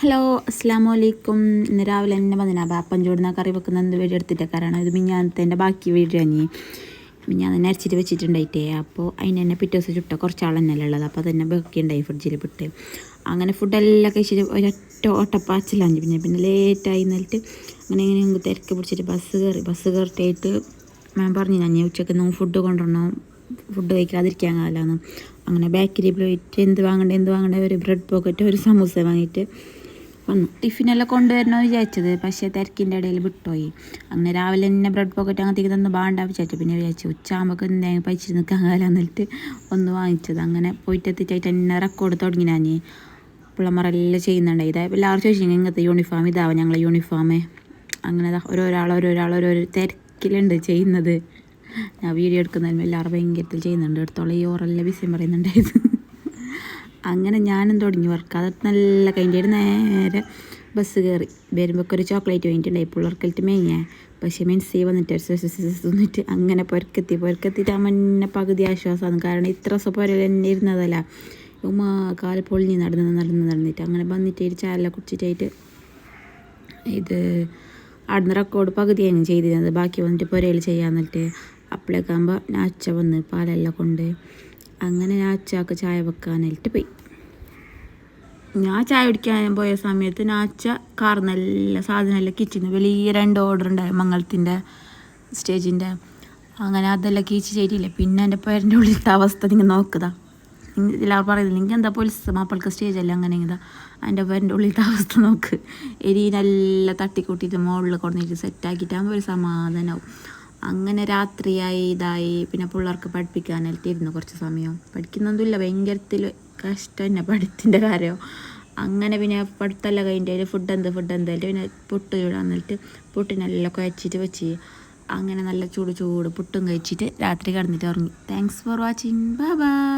Hello അസ്സാമു അലൈക്കും ഇന്ന് രാവിലെ തന്നെ വന്നിനാ. അപ്പം ചൂടുന്ന കറി വെക്കുന്ന എന്ത് വീഡിയോ എടുത്തിട്ടേക്കാരാണ് ഇത് മിഞ്ഞാനത്തെ ബാക്കി വീഡിയോ തന്നെ മിഞ്ഞാൻ തന്നെ അരച്ചിട്ട് വെച്ചിട്ടുണ്ടായിട്ടേ. അപ്പോൾ അതിന് തന്നെ പിറ്റേ ദിവസം ചുട്ട കുറച്ച് ആളെന്നല്ലേ ഉള്ളത്. അപ്പോൾ തന്നെ ബാക്കിയുണ്ടായി ഫ്രിഡ്ജിൽ വിട്ട് അങ്ങനെ ഫുഡെല്ലാം കഴിച്ചിട്ട് ഒരൊറ്റ ഓട്ടപ്പാച്ചിലാണ് പിന്നെ പിന്നെ ലേറ്റായി എന്നിട്ട് അങ്ങനെ ഇങ്ങനെ തിരക്ക് പിടിച്ചിട്ട് ബസ് കയറി ബസ് കയറിയിട്ട് ഞാൻ പറഞ്ഞു ഞാൻ ഉച്ചയ്ക്ക് നിങ്ങൾ ഫുഡ് കൊണ്ടുവരണം. ഫുഡ് കഴിക്കാതിരിക്കാൻ കാലമാണ് അങ്ങനെ ബേക്കറി പോയിട്ട് എന്ത് വാങ്ങണ്ടേ എന്ത് വാങ്ങണ്ടേ ഒരു ബ്രെഡ് പോക്കറ്റ് ഒരു സമൂസ വാങ്ങിയിട്ട് വന്നു. ടിഫിനെല്ലാം കൊണ്ടുവരണമെന്ന് വിചാരിച്ചത്. പക്ഷേ തിരക്കിന്റെ ഇടയിൽ വിട്ടുപോയി. അങ്ങനെ രാവിലെ തന്നെ ബ്രെഡ് പോക്കറ്റ് അങ്ങനത്തേക്ക് തന്നെ ബാണ്ട വിചാരിച്ചു. പിന്നെ വിചാരിച്ചു ഉച്ചയാകുമ്പോൾ എന്തെങ്കിലും പൈസ നിൽക്കാൻ കാലം എന്നിട്ട് ഒന്ന് വാങ്ങിച്ചത്. അങ്ങനെ പോയിട്ട് എത്തിച്ചായിട്ട് തന്നെ റെക്കോർഡ് തുടങ്ങി ഞാൻ പിള്ളമാരെല്ലാം ചെയ്യുന്നുണ്ട്. ഇതാ എല്ലാവരും ചോദിച്ചു ഇങ്ങനത്തെ യൂണിഫോം ഇതാവും ഞങ്ങളെ യൂണിഫോം അങ്ങനെ ഓരോരാൾ ഓരോരാൾ ഓരോ തിരക്കിലുണ്ട് ചെയ്യുന്നത്. ഞാൻ വീഡിയോ എടുക്കുന്നതിന് എല്ലാവരും ഭയങ്കരത്തിൽ ചെയ്യുന്നുണ്ട്. എടുത്തോളം. ഈ ഓറെല്ലാം വിസ്യം പറയുന്നുണ്ടായിരുന്നു. അങ്ങനെ ഞാനും തുടങ്ങി വർക്ക് അത് നല്ല കഴിഞ്ഞിട്ട് നേരെ ബസ് കയറി വരുമ്പോൾ ഒരു ചോക്ലേറ്റ് വാങ്ങിയിട്ടുണ്ടായി പിള്ളേർക്കെല്ലാം മേങ്ങിയ പക്ഷേ മെൻസി വന്നിട്ട് വന്നിട്ട് അങ്ങനെ പൊരക്കെത്തി പൊരക്കെത്തിയിട്ട് മഞ്ഞ പകുതി ആശ്വാസമാണ്. കാരണം ഇത്ര ദിവസം തന്നെ ഇരുന്നതല്ല. ഉമ്മ കാൽ പൊളിഞ്ഞ് നടന്ന് നടന്ന് നടന്നിട്ട് അങ്ങനെ വന്നിട്ട് ഒരു ചായല കുടിച്ചിട്ടായിട്ട് ഇത് അവിടുന്ന് റെക്കോർഡ് പകുതിയാണ് ചെയ്തിരുന്നത്. ബാക്കി വന്നിട്ട് പുരയിൽ ചെയ്യാന്നിട്ട് അപ്പോഴേക്കാകുമ്പോൾ നാച്ച വന്ന് പാലെല്ലാം കൊണ്ട് അങ്ങനെ നാച്ചാക്ക് ചായ വെക്കാനായിട്ട് പോയി. ഞാൻ ചായ കുടിക്കാൻ പോയ സമയത്ത് നാച്ച കാർന്നെല്ലാം സാധനമെല്ലാം കിച്ചിന് വലിയ രണ്ട് ഓർഡർ ഉണ്ടായി മംഗളത്തിന്റെ സ്റ്റേജിന്റെ അങ്ങനെ അതെല്ലാം കീച്ച് ചെയ്തില്ല. പിന്നെ എന്റെ പേരന്റെ ഉള്ളിലത്തെ അവസ്ഥ നിങ്ങൾ നോക്കുക എല്ലാവരും പറയുന്നത് നിങ്ങൾക്ക് എന്താ പോലീസ് മാപ്പിൾക്ക് സ്റ്റേജല്ല അങ്ങനെ ഇതാ. എന്റെ പേരന്റെ ഉള്ളിലത്തെ അവസ്ഥ നോക്ക്. എരി നല്ല തട്ടിക്കൂട്ടിയിട്ട് മുകളിൽ കൊണ്ടിട്ട് സെറ്റാക്കിയിട്ടാകുമ്പോൾ ഒരു സമാധാനമാവും അങ്ങനെ രാത്രിയായി ഇതായി. പിന്നെ പിള്ളേർക്ക് പഠിപ്പിക്കാനായിട്ട് ഇരുന്നു കുറച്ച് സമയം. പഠിക്കുന്നൊന്നുമില്ല. ഭയങ്കരത്തിൽ കഷ്ടം തന്നെ പഠിത്തിന്റെ കാര്യം? അങ്ങനെ പിന്നെ പഠിത്തമല്ല കഴിഞ്ഞിട്ട് ഫുഡ് എന്ത് ഫുഡ് എന്തായിട്ട് പിന്നെ പുട്ട് ചൂടാൻ എന്നിട്ട് പുട്ടിനെല്ലാം കുഴച്ചിട്ട് വെച്ച്. അങ്ങനെ നല്ല ചൂട് ചൂട് പുട്ടും കഴിച്ചിട്ട് രാത്രി കിടന്നിട്ട് ഉറങ്ങി. Thanks for watching bye bye